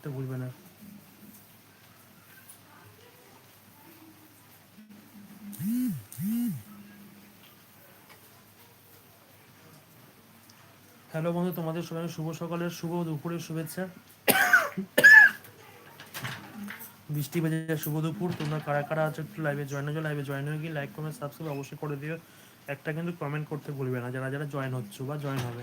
করতে ভুলবে না হ্যালো বন্ধু, তোমাদের সবাই শুভ সকালের শুভ দুপুরের শুভেচ্ছা। বৃষ্টি বেজে শুভ দুপুর। তোমরা কারা কারা আছো একটু লাইভে জয়েন হয়ে লাইভে জয়েন হয়ে গিয়ে লাইক কমেন্ট সাবস্ক্রাইব অবশ্যই করে দিও। একটা কিন্তু কমেন্ট করতে ভুলবে না, যারা যারা জয়েন হচ্ছে বা জয়েন হবে।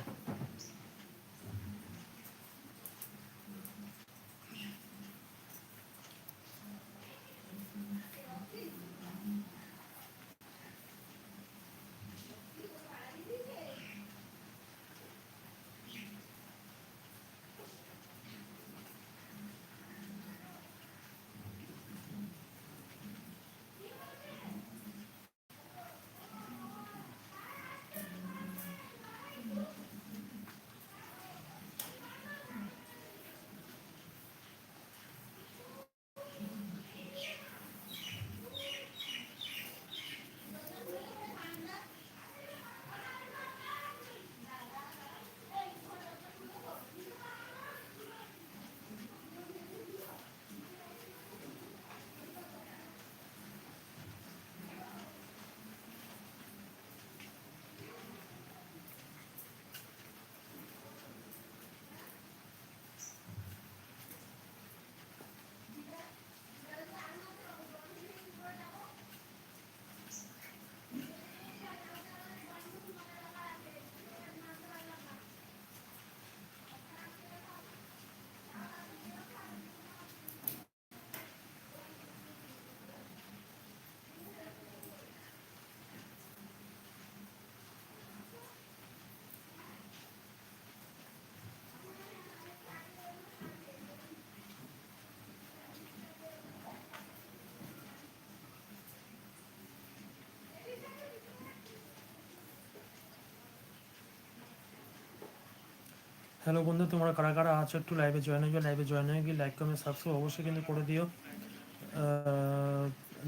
হ্যালো বন্ধু, তোমরা কারা কারা আছো একটু লাইভে জয়েন হয়ে লাইভে জয়েন হয়ে গিয়ে লাইক কমেন্ট সাবস্ক্রাইব অবশ্যই কিন্তু করে দিও।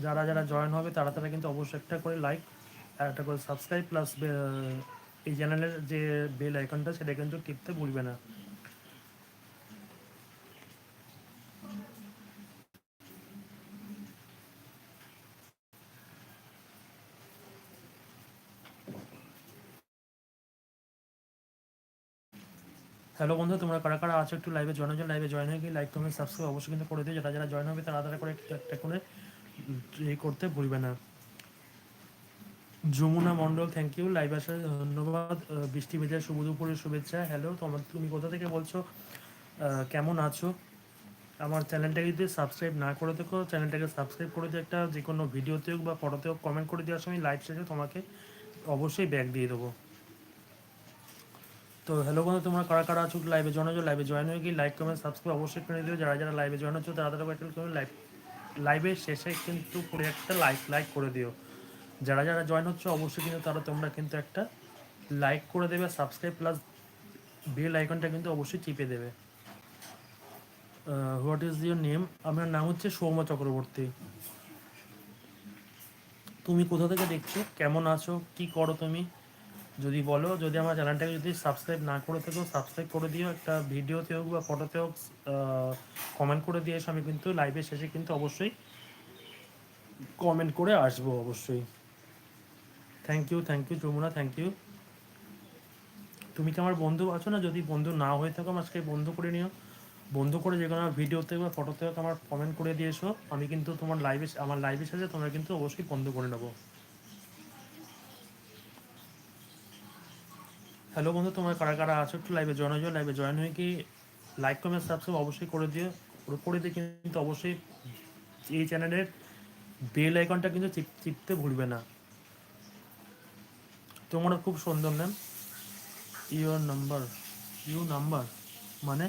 যারা যারা জয়েন হবে তারা তারা কিন্তু অবশ্যই একটা করে লাইক আর একটা করে সাবস্ক্রাইব প্লাস এই চ্যানেলের যে বেল আইকনটা সেটা কিন্তু টিপতে ভুলবে না। হ্যালো বন্ধু, তোমরা কারা কারা আছো একটু লাইভে জয়েন হয়ে লাইভে জয়েন হয়ে গিয়ে লাইক কমেন্ট সাবস্ক্রাইব অবশ্যই কিন্তু করে দিও। যারা যারা জয়েন হবে তারা তারা করে একটা করে এই করতে ভুলবে না। Jamuna Mondal thank you live আসার ধন্যবাদ। বৃষ্টি ভেজা শুভ দুপুরের শুভেচ্ছা। হ্যালো তোমার তুমি কোথা থেকে বলছো? কেমন আছো? আমার চ্যানেলটাকে যদি সাবস্ক্রাইব না করে থাকো চ্যানেলটাকে সাবস্ক্রাইব করে দিয়ে একটা যে কোনো ভিডিওতে হোক বা ফটোতে হোক কমেন্ট করে দেওয়ার সময় লাইভ শেষে তোমাকে অবশ্যই ব্যাক দিয়ে দেবো। তো হ্যালো বন্ধু, তোমরা কারা কারা আছো লাইভে জয়েন হয়েছো? লাইভে জয়েন হয়ে গিয়ে লাইক কমেন্ট সাবস্ক্রাইব অবশ্যই করে দিও। যারা যারা লাইভে জয়েন হচ্ছে, তারা তারা করে লাইভ লাইভের শেষে কিন্তু পুরো একটা লাইক লাইক করে দিও। যারা যারা জয়েন হচ্ছে, অবশ্যই কিন্তু তারা তোমরা কিন্তু একটা লাইক করে দেবে। সাবস্ক্রাইব প্লাস বেল আইকনটা কিন্তু অবশ্যই চিপে দেবে। হোয়াট ইজ ইউর নেম আপনার নাম হচ্ছে সৌম্য চক্রবর্তী। তুমি কোথা থেকে দেখছ? কেমন আছো? কি করো তুমি? যদি বলো, যদি আমার চ্যানেলটাকে যদি সাবস্ক্রাইব না করে থাকো সাবস্ক্রাইব করে দিও, একটা ভিডিওতে হোক বা ফটোতে হোক কমেন্ট করে দিয়ে আমি কিন্তু লাইভে শেষে কিন্তু অবশ্যই কমেন্ট করে আসব অবশ্যই। Thank you thank you Jamuna thank you তুমি কি আমার বন্ধু আছো না? যদি বন্ধু না হয়ে থাকো আজকে বন্ধু করে নিও। বন্ধু করে যে কোনো ভিডিওতে বা ফটোতে হোক, আমার কমেন্ট করে দিয়ে এসো। আমি কিন্তু তোমার লাইভে আমার লাইভের সাথে তোমরা কিন্তু অবশ্যই বন্ধু করে নেব। হ্যালো বন্ধু, তোমার কারা কারা আছো একটু লাইভে জয়েন হয়ে লাইভে জয়েন হয়ে কি লাইক কমেন্ট সাবস্ক্রাইব অবশ্যই করে দিও। করে দিয়ে কিন্তু অবশ্যই এই চ্যানেলের বেল আইকনটা কিন্তু চিপতে ভুলবে না। তোমার খুব সুন্দর নাম ইউর নাম্বার ইউ নাম্বার মানে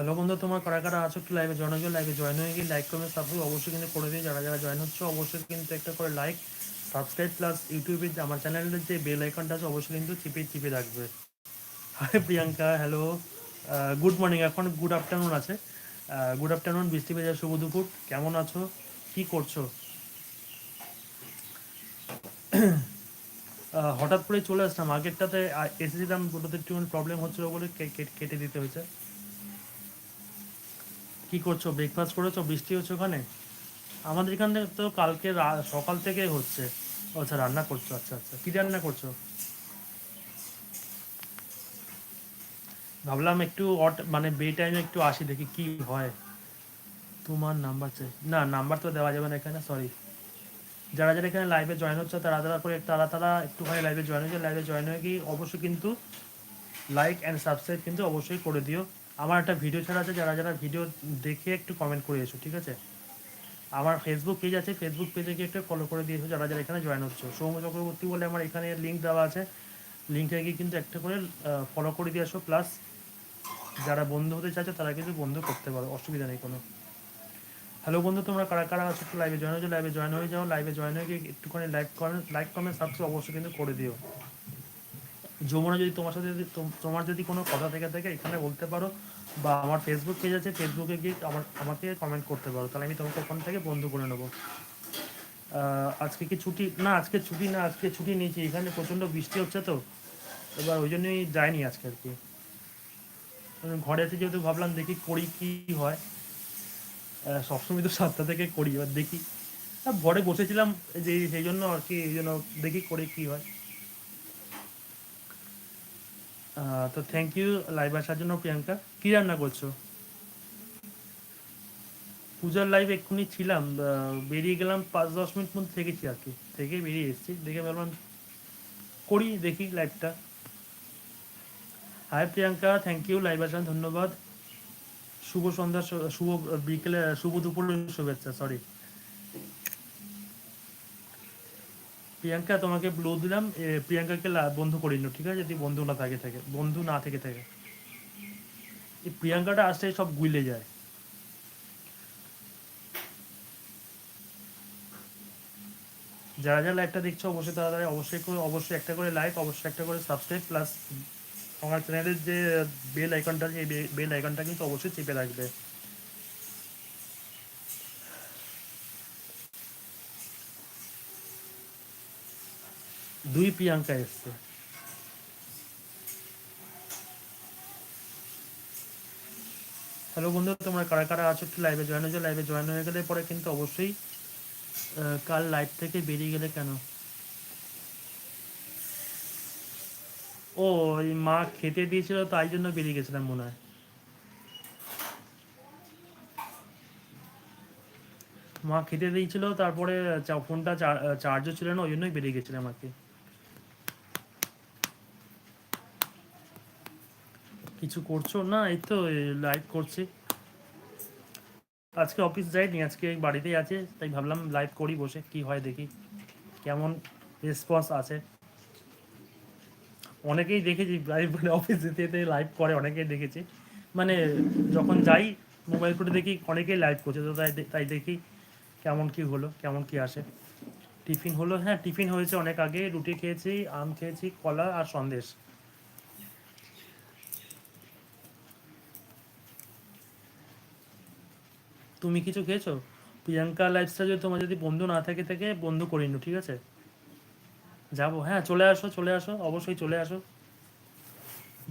হ্যালো বন্ধু, তোমার কারা কারা আছো একটু লাইভে জয়েন হয়ে লাইভে জয়েন হয়ে গিয়ে লাইক কমেন্ট সাবস্ক্রাইব অবশ্যই কিন্তু করে দিয়ে যারা যারা জয়েন হচ্ছে অবশ্যই কিন্তু একটা করে লাইক সাবস্ক্রাইব প্লাস ইউটিউবে আমার চ্যানেলের যে বেল আইকনটা আছে অবশ্যই কিন্তু চিপে চিপে রাখবে। Hi Priyanka hello good morning এখন গুড আফটারনুন আছে। গুড আফটারনুন বৃষ্টি ভেজা শুভ দুপুর, কেমন আছো? কি করছ? হঠাৎ করে চলে আসলাম, আগেরটাতে এসেছিলাম, দুটোতে একটু প্রবলেম হচ্ছিল বলে কেটে দিতে হয়েছে। কি করছ? ব্রেকফাস্ট করেছ? বৃষ্টি হচ্ছে ওখানে? আমাদের এখানে তো কালকে সকাল থেকে হচ্ছে। আচ্ছা রান্না করছ? আচ্ছা আচ্ছা। কি রান্না করছ? ভাবলাম একটু অট মানে বে টাইমে একটু আসি, দেখি কি হয়। তোমার নাম্বার চাই না নাম্বার তো দেওয়া যাবে না এখানে সরি যারা যারা এখানে লাইভে জয়েন হচ্ছে, তারা তারা করে, তারা তারা একটুখানি লাইভে জয়েন হয়েছে। লাইভে জয়েন হয়ে গিয়ে অবশ্যই কিন্তু লাইক অ্যান্ড সাবস্ক্রাইব কিন্তু অবশ্যই করে দিও। আমার একটা ভিডিও ছাড়া আছে, যারা যারা ভিডিও দেখে একটু কমেন্ট করে এসো, ঠিক আছে? আমার ফেসবুক পেজ আছে ফেসবুক পেজে গিয়ে একটু ফলো করে দিয়েছ যারা যারা এখানে জয়েন হচ্ছে। সৌম্য চক্রবর্তী বলে আমার এখানে লিঙ্ক দেওয়া আছে। লিঙ্কে গিয়ে কিন্তু একটা করে ফলো করে দিয়ে আসো প্লাস যারা বন্ধু হতে চাইছো, তারা কিন্তু বন্ধু করতে পারো, অসুবিধা নেই কোনো। হ্যালো বন্ধু, তোমরা কারা কারা আছো একটু লাইভে জয়েন হয়ে যাও লাইভে জয়েন হয়ে যাও লাইভে জয়েন হয়ে গিয়ে একটুখানি like comment like comment subscribe অবশ্যই কিন্তু করে দিও। যমুনা যদি তোমার সাথে যদি তোম- তোমার যদি কোনো কথা থেকে থাকে, এখানে বলতে পারো বা আমার ফেসবুক পেজ আছে ফেসবুকে গিয়ে আমার, আমাকে কমেন্ট করতে পারো। তাহলে আমি তোমাকে ওখান থেকে বন্ধু করে নেব। আজকে কি ছুটি? না, আজকে ছুটি না, আজকে ছুটি নিয়েছি। এখানে প্রচণ্ড বৃষ্টি হচ্ছে তো। এবার ওই জন্যই যাইনি আজকে আর কি। ঘরে এসে যেহেতু ভাবলাম দেখি করি কি হয়। সবসময় তো সাতটা থেকে করি, এবার দেখি। ঘরে বসেছিলাম যে, সেই জন্য আর কি, এই জন্য দেখি করে কি হয়। তো থ্যাংক ইউ লাইভ আসার জন্য প্রিয়াঙ্কা। কি রান্না করছ? পূজার লাইভ এক্ষুনি ছিলাম বেরিয়ে গেলাম পাঁচ দশ মিনিট মধ্যে থেকেছি আর কি, থেকে বেরিয়ে এসেছি। দেখে ভাবলাম করি, দেখি লাইভটা hi Priyanka thank you live আসার ধন্যবাদ। শুভ সন্ধ্যা, শুভ বিকেলে, শুভ দুপুরের শুভেচ্ছা সরি প্রিয়াঙ্কা, তোমাকে ব্লু দিলাম। প্রিয়াঙ্কাকে বন্ধু করে নিও, ঠিক আছে? যদি বন্ধু না থাকে থাকে, বন্ধু না থেকে থাকে। এই প্রিয়াঙ্কাটা আসলে সব গুইলে যায়। যারা যারা লাইভটা দেখছ, অবশ্যই তারা তারা অবশ্যই অবশ্যই একটা করে লাইক অবশ্যই একটা করে সাবস্ক্রাইব প্লাস আমার চ্যানেলের যে বেল আইকনটা আছে এই বেল আইকনটা কিন্তু অবশ্যই চেপে রাখবে। দুই প্রিয়াঙ্কা এসছে। হ্যালো বন্ধু তোমরা কারা কারা আছো একটু লাইভে জয়েন হয়ে যাও লাইভে জয়েন হয়ে গেলে পরে কিন্তু অবশ্যই কাল লাইভ থেকে বেরিয়ে গেলে কেন? ও, ওই মা খেতে দিয়েছিল, তাই জন্য বেরিয়ে গেছিলাম মনে হয়। মা খেতে দিয়েছিল, তারপরে ফোনটা চার্জও ছিল না, ওই জন্যই বেরিয়ে গেছিলাম আর কি। কিছু করছ? না, এই তো লাইভ করছি। আজকে অফিস যাইনি, আজকে বাড়িতেই আছে, তাই ভাবলাম লাইভ করি বসে, কি হয় দেখি। কেমন রেসপন্স আছে অনেকেই দেখেছি মানে অফিস যেতে যেতে লাইভ করে, অনেকেই দেখেছি। মানে যখন যাই মোবাইল করে দেখি, অনেকেই লাইভ করছে, তো তাই তাই দেখি কেমন কি হলো, কেমন কি আসে। টিফিন হলো হ্যাঁ টিফিন হয়েছে অনেক আগে, রুটি খেয়েছি, আম খেয়েছি, কলা আর সন্দেশ। তুমি কিছু খেয়েছো? প্রিয়াঙ্কা লাইফস্টাইল যদি তোমার যদি বন্ধু না থাকে থেকে বন্ধু করে নিও, ঠিক আছে? যাব হ্যাঁ চলে আসো চলে আসো, অবশ্যই চলে আসো।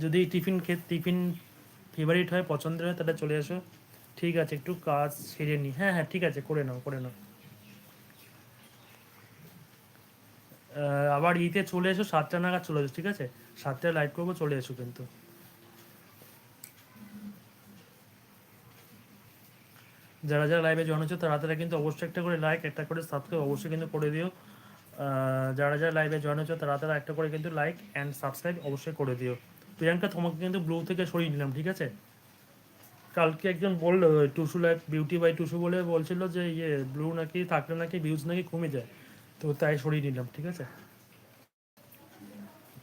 যদি টিফিন খে, টিফিন ফেভারিট হয়, পছন্দের হয়, তাহলে চলে আসো। ঠিক আছে, একটু কাজ সেরে নিই হ্যাঁ হ্যাঁ ঠিক আছে, করে নাও করে নাও। আবার ইতে চলে এসো, সাতটা নাগাদ চলে এসো, ঠিক আছে? সাতটায় লাইভ করব, চলে এসো কিন্তু। যারা যারা লাইভে জয়েন হচ্ছে তারা তারা কিন্তু অবশ্যই একটা করে লাইক একটা করে সাবস্ক্রাইব অবশ্যই কিন্তু করে দিও। যারা যারা লাইভে জয়েন হচ্ছে তারা তারা একটা করে কিন্তু লাইক অ্যান্ড সাবস্ক্রাইব অবশ্যই করে দিও। প্রিয়াঙ্কা, তোমাকে কিন্তু ব্লু থেকে সরিয়ে নিলাম, ঠিক আছে? কালকে একজন বলল, Tusu live beauty by Tusu বলে বলছিল যে ইয়ে ব্লু নাকি, থাকলে নাকি ভিউজ নাকি কমে যায়? তো তাই সরিয়ে নিলাম, ঠিক আছে?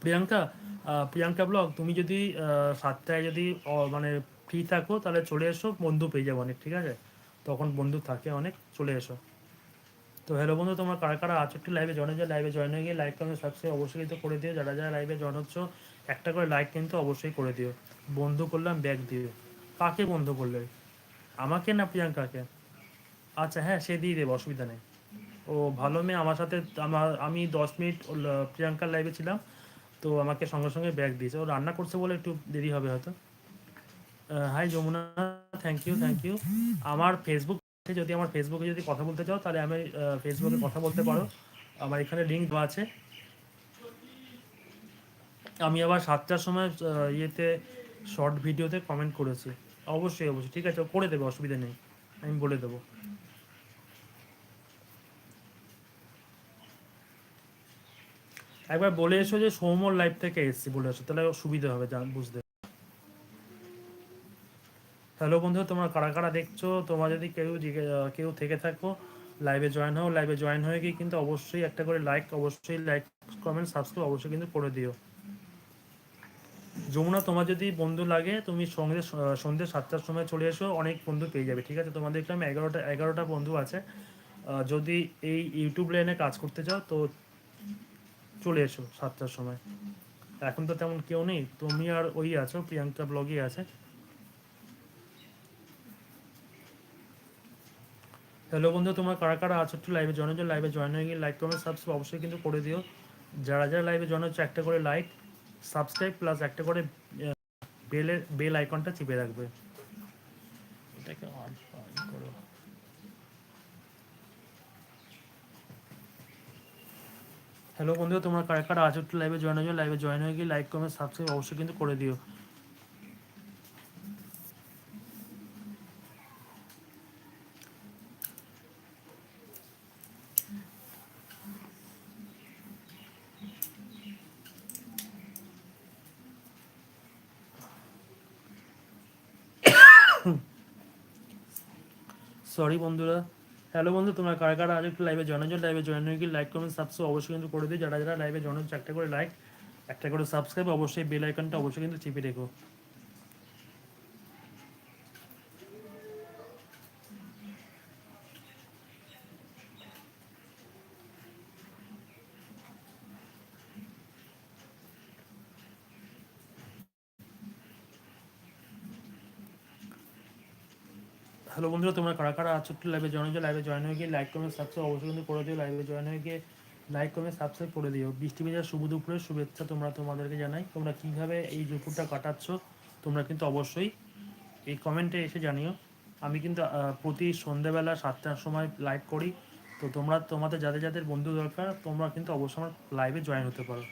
প্রিয়াঙ্কা প্রিয়াঙ্কা ব্লগ তুমি যদি সাতটায় যদি মানে ফ্রি থাকো, তাহলে চলে এসো, বন্ধু পেয়ে যাব অনেক, ঠিক আছে? তখন বন্ধু থাকে অনেক, চলে এসো। তো হ্যালো বন্ধু, তোমরা কারা কারা আছো একটু লাইভে জয়েন হয়ে যায় লাইভে জয়েন হয়ে গিয়ে লাইক কমেন্ট সাবস্ক্রাইব অবশ্যই কিন্তু করে দিও। যারা যারা লাইভে জয়েন হচ্ছ, একটা করে লাইক কিন্তু অবশ্যই করে দিও। বন্ধু করলাম ব্যাগ দিও কাকে বন্ধু করলে? আমাকে না প্রিয়াঙ্কাকে? আচ্ছা হ্যাঁ সে দিয়ে দেবো, অসুবিধা নেই। ও ভালো মেয়ে, আমার সাথে আমার, আমি দশ মিনিট প্রিয়াঙ্কার লাইভে ছিলাম, তো আমাকে সঙ্গে সঙ্গে ব্যাগ দিয়েছে। ও রান্না করছে বলে একটু দেরি হবে হয়তো। Hi Jamuna. Thank you thank you আমার ফেসবুক যদি আমার ফেসবুকে যদি কথা বলতে চাও, তাহলে আমি ফেসবুকে কথা বলতে পারো। আমার এখানে লিঙ্ক দেওয়া আছে। আমি আবার সাতটার সময় ইয়েতে শর্ট ভিডিওতে কমেন্ট করেছি। অবশ্যই অবশ্যই। ঠিক আছে, করে দেবে, অসুবিধা নেই। আমি বলে দেবো। একবার বলে এসো যে সৌমর লাইভ থেকে এসেছি বলে এসো, তাহলে সুবিধা হবে বুঝতে হ্যালো বন্ধু, তোমরা কারা কারা দেখছ? তোমরা যদি কেউ কেউ থেকে থাকো লাইভে জয়েন হও লাইভে জয়েন হয়ে গিয়ে কিন্তু অবশ্যই একটা করে লাইক অবশ্যই লাইক কমেন্ট সাবস্ক্রাইব অবশ্যই কিন্তু করে দিও। যমুনা, তোমার যদি বন্ধু লাগে, তুমি সঙ্গে সন্ধ্যে সাতটার সময় চলে এসো, অনেক বন্ধু পেয়ে যাবে, ঠিক আছে? তোমাদের দেখলাম এগারোটা এগারোটা বন্ধু আছে। যদি এই ইউটিউব লাইনে কাজ করতে চাও, তো চলে এসো সাতটার সময়। এখন তো তেমন কেউ নেই, তুমি আর ওই আছো, প্রিয়াঙ্কা ব্লগই আছে। হ্যালো বন্ধু, তোমরা কারা কারা আছো একটু লাইভে জয়েন হয়ে লাইভে জয়েন হয়ে গিয়ে লাইক কমেন্ট সাবস্ক্রাইব অবশ্যই কিন্তু করে দিও। যারা যারা লাইভে জয়েন হচ্ছে একটা করে লাইক সাবস্ক্রাইব প্লাস একটা করে বেলের বেল আইকনটা চিপে রাখবে। হ্যালো বন্ধু, তোমরা কারা কারা আছো একটু লাইভে জয়েন হয়ে লাইভে জয়েন হয়ে গিয়ে লাইক কমেন্ট সাবস্ক্রাইব অবশ্যই কিন্তু করে দিও। সরি বন্ধুরা। হ্যালো বন্ধু, তোমরা কারা কার আজ একটু লাইভে জয়েন হয়েছো? লাইভে জয়েন হয়ে গিয়ে লাইক কমেন্ট সাবস্ক্রাইব অবশ্যই কিন্তু করে দিই যারা যারা লাইভে জয়েন হচ্ছে একটা করে লাইক একটা করে সাবস্ক্রাইব অবশ্যই বেল আইকনটা অবশ্যই কিন্তু চেপে রেখো। হ্যালো বন্ধুরা, তোমরা কারা কারা আছো একটু লাইভে জয়েন হয়ে লাইভে জয়েন হয়ে গিয়ে লাইক কমেন্ট সাবস্ক্রাইব অবশ্যই কিন্তু করে দিও লাইভে জয়েন হয়ে গিয়ে লাইক কমেন্ট সাবস্ক্রাইব করে দিও। বৃষ্টি ভেজার শুভ দুপুরের শুভেচ্ছা তোমরা তোমাদেরকে জানাই। তোমরা কীভাবে এই দুপুরটা কাটাচ্ছ তোমরা কিন্তু অবশ্যই এই কমেন্টে এসে জানিও। আমি কিন্তু প্রতি সন্ধ্যেবেলা সাতটার সময় লাইভ করি। তো তোমরা, তোমাদের যাদের যাদের বন্ধু দরকার, তোমরা কিন্তু অবশ্যই আমার লাইভে জয়েন হতে পারো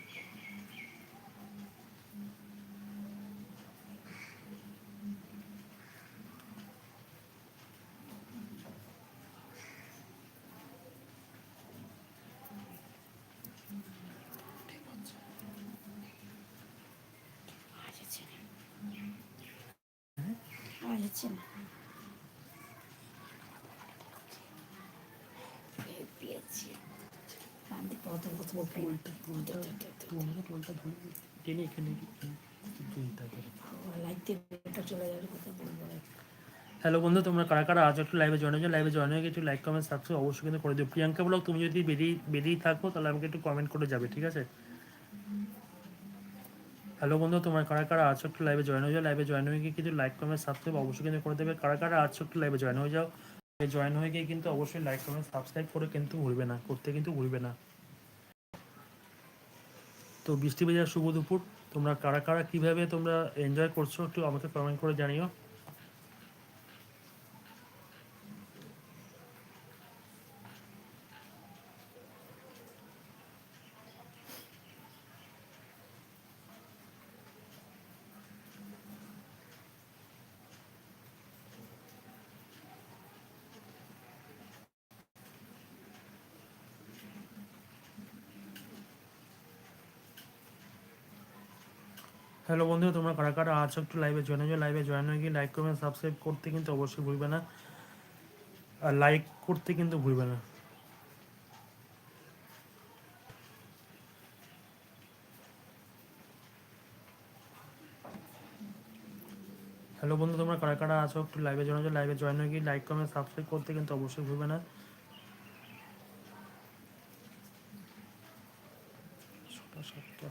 আওয়াজ হচ্ছে না আওয়াজ হচ্ছে না এ পেয়েছি কান্দি কত কত টেনে এখানে দুই থাকে লাইতে বেটা চলে যাবে কথা হ্যালো বন্ধু, তোমরা কারা কারা আজ একটু লাইভে জয়েন হয়ে লাইভে জয়েন হয়ে একটু লাইক কমেন্ট সাবস্ক্রাইব অবশ্যই কিন্তু করে দিও। প্রিয়াঙ্কা ব্লগ, তুমি যদি বেরিয়ে বেরিয়ে থাকো, তাহলে আমাকে একটু কমেন্ট করে যাবে, ঠিক আছে? হ্যালো বন্ধু, তোমার কারা কারা আছো একটু লাইভে জয়েন হয়ে যাও। লাইভে জয়েন হয়ে গিয়ে কিন্তু লাইক কমেন্ট সাবস্ক্রাইব অবশ্যই কিন্তু করে দেবে। কারা কারা আছো একটু লাইভে জয়েন হয়ে যাও। জয়েন হয়ে গিয়ে কিন্তু অবশ্যই লাইক কমেন্ট সাবস্ক্রাইব করে কিন্তু ভুলবে না, করতে কিন্তু ভুলবে না। তো বৃষ্টি বাজার শুভ দুপুর। তোমরা কারা কারা কীভাবে তোমরা এনজয় করছ একটু আমাকে কমেন্ট করে জানিও। হ্যালো বন্ধু তোমরা কারা কারা আছো একটু লাইভে জয়েন হয়ে লাইভে জয়েন হয়ে গিয়ে লাইক কমেন্ট সাবস্ক্রাইব করতে কিন্তু অবশ্যই ভুলবে না। আর লাইক করতে কিন্তু ভুলবে না। হ্যালো বন্ধু, তোমরা কারা কারা আছো একটু লাইভে জয়েন হয়ে লাইভে জয়েন হয়ে গিয়ে লাইক কমেন্ট সাবস্ক্রাইব করতে কিন্তু অবশ্যই ভুলবে না ছটা সাতটা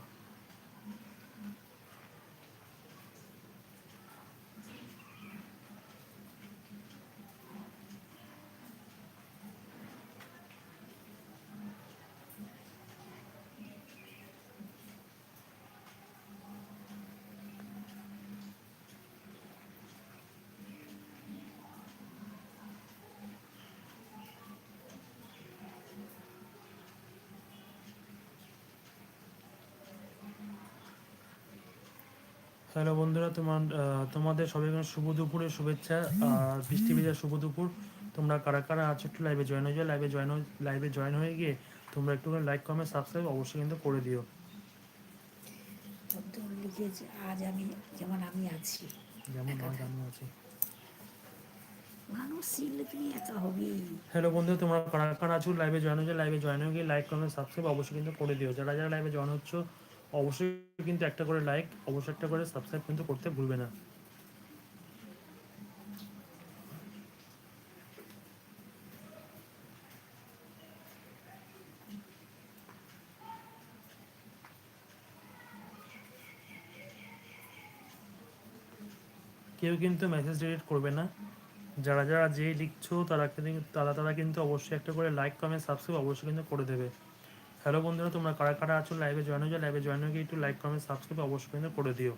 হ্যালো বন্ধুরা তোমার তোমাদের সবাইকে শুভ দুপুরের শুভেচ্ছা। আর বৃষ্টি ভেজা শুভ দুপুর। তোমরা কারা কারা আছো একটু লাইভে জয়েন হয়ে যাও। লাইভে জয়েন লাইভে জয়েন হয়ে গিয়ে তোমরা একটু লাইক কমেন্ট সাবস্ক্রাইব অবশ্যই কিন্তু করে দিও। আজ আমি যেমন আমি আছি। যেমন আজ আমি আছি। হ্যালো বন্ধু তোমরা কারা কারা আছো? লাইভে জয়েন হয়ে যাও। লাইভে জয়েন হয়ে গিয়ে লাইক কমেন্ট সাবস্ক্রাইব অবশ্যই কিন্তু করে দিও। যারা যারা লাইভে জয়েন হচ্ছ অবশ্যই কিন্তু একটা করে লাইক অবশ্যই একটা করে সাবস্ক্রাইব কিন্তু করতে ভুলবে না। কেউ কিন্তু মেসেজ ডিলিট করবে না। যারা যারা যেই লিখছো, তারা কিন্তু, তারা তারা কিন্তু অবশ্যই একটা করে লাইক কমেন্ট সাবস্ক্রাইব অবশ্যই কিন্তু করে দেবে। হ্যালো বন্ধুরা, তোমরা কারা কারা আছো? লাইভে জয়েন হয়ে যাও লাইভে জয়েন হয়ে গিয়ে একটু লাইক কমেন্ট সাবস্ক্রাইব অবশ্যই করে দিও।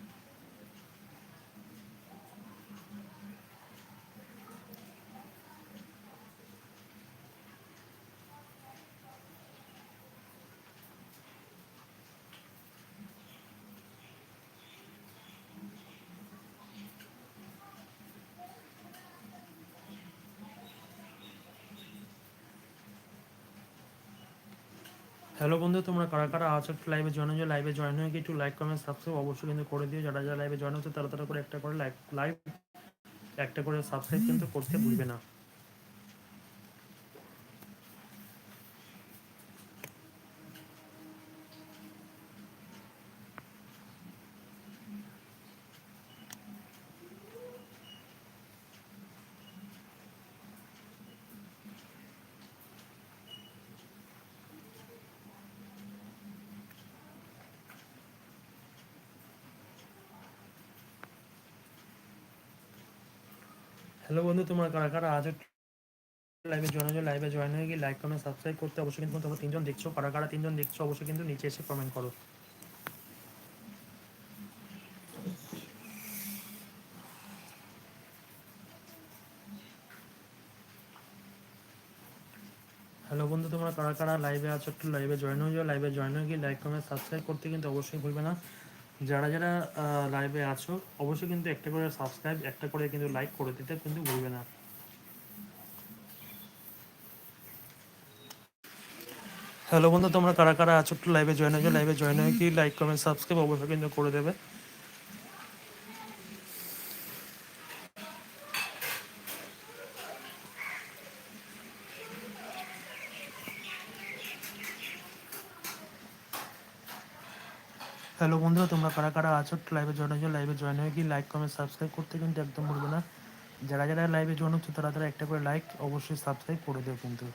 হ্যালো বন্ধু, তোমরা কারা কারা আছো লাইভে জয়েন হয়ে লাইভে জয়েন হয়ে একটু লাইক কমেন্ট সাবস্ক্রাইব অবশ্যই কিন্তু করে দিও। যারা যারা লাইভে জয়েন হচ্ছে তারা তারা করে একটা করে লাইক লাইভ একটা করে সাবস্ক্রাইব কিন্তু করতে ভুলবে না। হ্যালো বন্ধু, তোমরা কারা কারা আছো? লাইভে জয়েন হয়ে লাইভে জয়েন হয়ে গিয়ে লাইক কমেন্ট সাবস্ক্রাইব করতে অবশ্যই কিন্তু তোমরা তিনজন দেখছ, কারা কারা তিনজন দেখছ অবশ্যই কিন্তু নিচে এসে কমেন্ট করো। হ্যালো বন্ধু, তোমরা কারা কারা লাইভে আছো, একটু লাইভে জয়েন হয়ে যাও লাইভে জয়েন হয়ে গিয়ে লাইক কমেন্ট সাবস্ক্রাইব করতে কিন্তু অবশ্যই ভুলবে না। যারা যারা লাইভে আছো, অবশ্যই কিন্তু একটা করে সাবস্ক্রাইব একটা করে কিন্তু লাইক করে দিতে কিন্তু ভুলবে না। হ্যালো বন্ধু, তোমরা কারা কারা আছো একটু লাইভে জয়েন হয়ে যাও লাইভে জয়েন হয়ে কি লাইক কমেন্ট সাবস্ক্রাইব অবশ্যই কিন্তু করে দেবে। হ্যালো বন্ধুরা, তোমরা কারা কারা আছো লাইভে জয়েন হয়েছো? লাইভে জয়েন হয়ে কি লাইক কমেন্ট সাবস্ক্রাইব করতে কিন্তু একদম ভুলবে না। যারা যারা লাইভে জয়েন হচ্ছে, তারা তারা একটা করে লাইক অবশ্যই সাবস্ক্রাইব করে দেবে কিন্তু।